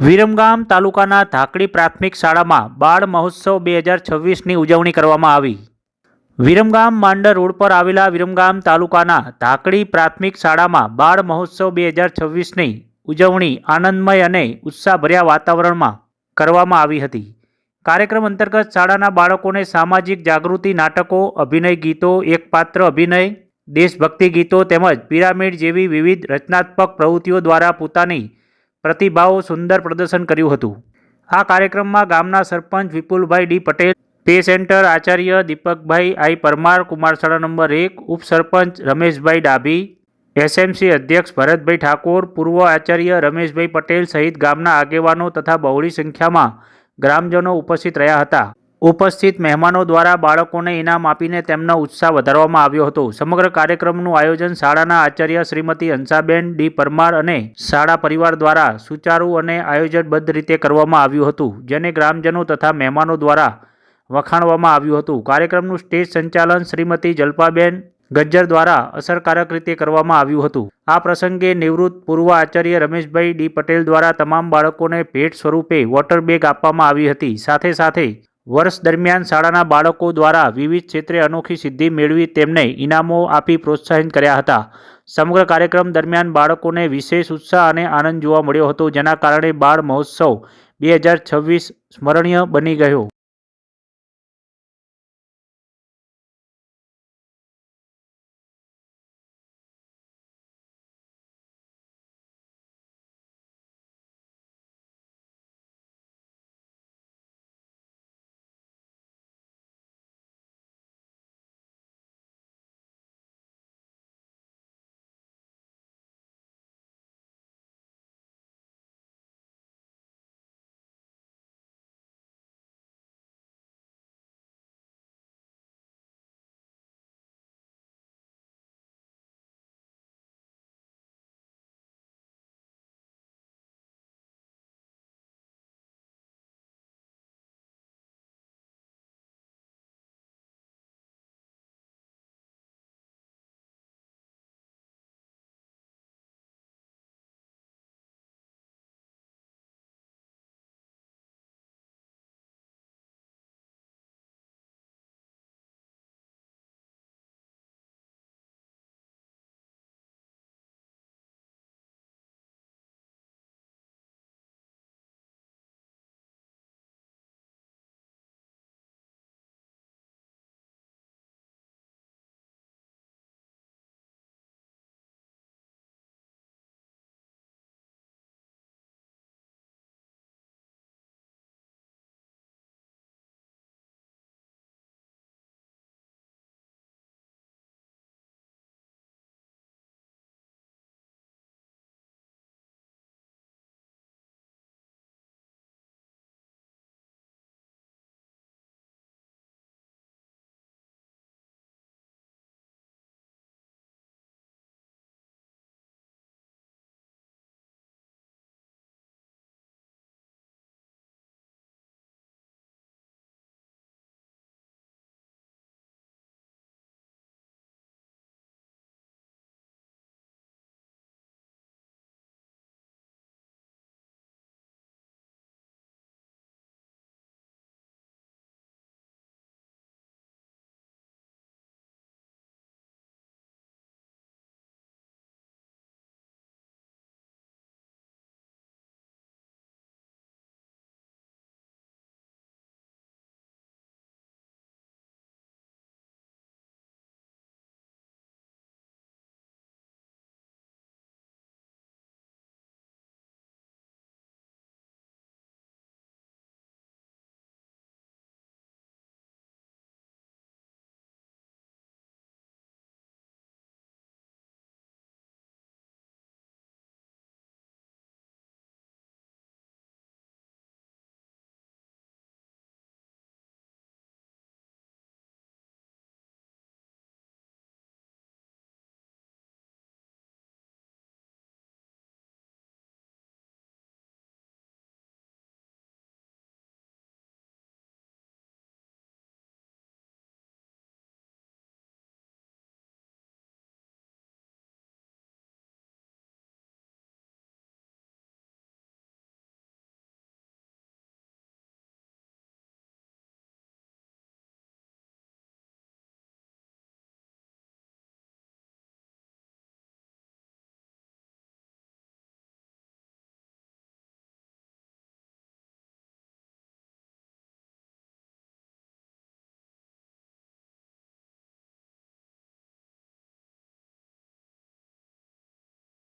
વિરમગામ તાલુકાના ધાકડી પ્રાથમિક શાળામાં બાળ મહોત્સવ બે હજાર છવ્વીસની ઉજવણી કરવામાં આવી. વિરમગામ માંડર રોડ પર આવેલા વિરમગામ તાલુકાના ધાકડી પ્રાથમિક શાળામાં બાળ મહોત્સવ બે હજાર છવ્વીસની ઉજવણી આનંદમય અને ઉત્સાહભર્યા વાતાવરણમાં કરવામાં આવી હતી. કાર્યક્રમ અંતર્ગત શાળાના બાળકોને સામાજિક જાગૃતિ નાટકો, અભિનય ગીતો, એકપાત્ર અભિનય, દેશભક્તિ ગીતો તેમજ પિરામિડ જેવી વિવિધ રચનાત્મક પ્રવૃત્તિઓ દ્વારા પોતાની પ્રતિભાઓ સુંદર પ્રદર્શન કર્યું હતું. આ કાર્યક્રમમાં ગામના sarpanch Vipulbhai D Patel, pay centre Acharya Deepakbhai આઈ પરમાર, કુમારશાળા નંબર એક, ઉપસરપંચ રમેશભાઈ ડાભી, એસએમસી અધ્યક્ષ ભરતભાઈ ઠાકોર, પૂર્વ આચાર્ય રમેશભાઈ પટેલ સહિત ગામના આગેવાનો તથા બહોળી સંખ્યામાં ગ્રામજનો ઉપસ્થિત રહ્યા હતા. ઉપસ્થિત મહેમાનો દ્વારા બાળકોને ઇનામ આપીને તેમનો ઉત્સાહ વધારવામાં આવ્યો હતો. સમગ્ર કાર્યક્રમનું આયોજન શાળાના આચાર્ય શ્રીમતી હંસાબેન ડી પરમાર અને શાળા પરિવાર દ્વારા સુચારુ અને આયોજનબદ્ધ રીતે કરવામાં આવ્યું હતું, જેને ગ્રામજનો તથા મહેમાનો દ્વારા વખાણવામાં આવ્યું હતું. કાર્યક્રમનું સ્ટેજ સંચાલન શ્રીમતી જલ્પાબેન ગજ્જર દ્વારા અસરકારક રીતે કરવામાં આવ્યું હતું. આ પ્રસંગે નિવૃત્ત પૂર્વ આચાર્ય રમેશભાઈ ડી પટેલ દ્વારા તમામ બાળકોને ભેટ સ્વરૂપે વોટર બેગ આપવામાં આવી હતી. સાથે સાથે વર્ષ દરમિયાન શાળાના બાળકો દ્વારા વિવિધ ક્ષેત્રે અનોખી સિદ્ધિ મેળવી તેમને ઇનામો આપી પ્રોત્સાહિત કર્યા હતા. સમગ્ર કાર્યક્રમ દરમિયાન બાળકોને વિશેષ ઉત્સાહ અને આનંદ જોવા મળ્યો હતો, જેના કારણે બાળ મહોત્સવ બે હજાર છવ્વીસ સ્મરણીય બની ગયો.